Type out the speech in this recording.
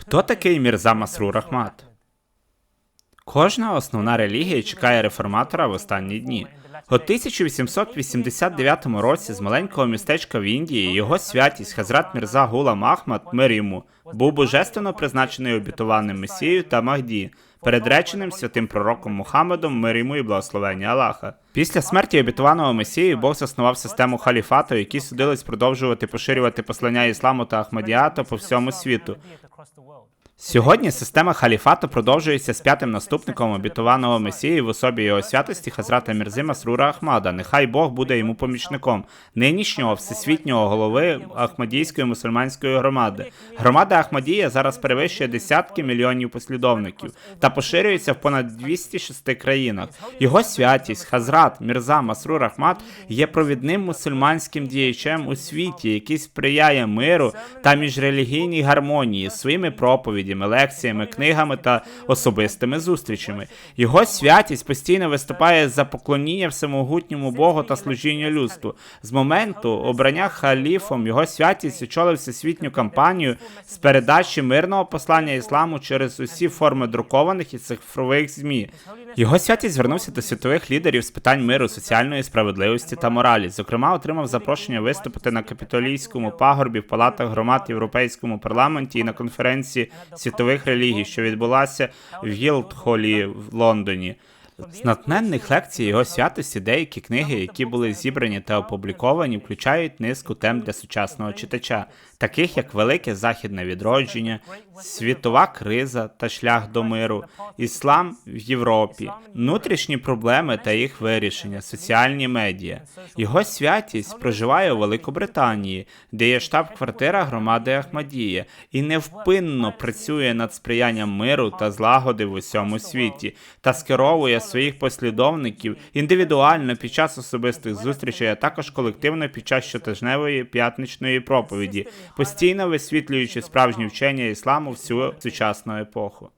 Хто такий Мірза Масрур Ахмат? Кожна основна релігія чекає реформатора в останні дні. У 1889 році з маленького містечка в Індії його святість Хазрат Мірза Гулам Ахмад, мир йому, був божественно призначений обітованим Месією та Махді, передреченим святим пророком Мухаммедом, мир йому і благословення Аллаха. Після смерті обітованого Месії Бог заснував систему халіфату, які судились продовжувати поширювати послання ісламу та Ахмадіата по всьому світу. Сьогодні система халіфату продовжується з п'ятим наступником обітованого Месії в особі його святості Хазрата Мірзи Масрура Ахмада. Нехай Бог буде йому помічником, нинішнього всесвітнього голови Ахмадійської мусульманської громади. Громада Ахмадія зараз перевищує десятки мільйонів послідовників та поширюється в понад 206 країнах. Його святість Хазрат Мірза Масрур Ахмад є провідним мусульманським діячем у світі, який сприяє миру та міжрелігійній гармонії своїми проповідями, лекціями, книгами та особистими зустрічами. Його святість постійно виступає за поклоніння всемогутньому Богу та служіння людству. З моменту обрання халіфом його святість очолив всесвітню кампанію з передачі мирного послання ісламу через усі форми друкованих і цифрових змі. Його святість звернувся до світових лідерів з питань миру, соціальної справедливості та моралі. Зокрема, отримав запрошення виступити на капітолійському пагорбі в палатах громад Європейському парламенті і на конференції світових релігій, що відбулася в Гілдхолі в Лондоні. З натхненних лекцій його святості деякі книги, які були зібрані та опубліковані, включають низку тем для сучасного читача, таких як Велике Західне відродження, світова криза та шлях до миру, іслам в Європі, внутрішні проблеми та їх вирішення, соціальні медіа. Його святість проживає у Великобританії, де є штаб-квартира громади Ахмадія, і невпинно працює над сприянням миру та злагоди в усьому світі та скеровує своїх послідовників індивідуально під час особистих зустрічей, а також колективно під час щотижневої п'ятничної проповіді, постійно висвітлюючи справжні вчення ісламу всю сучасну епоху.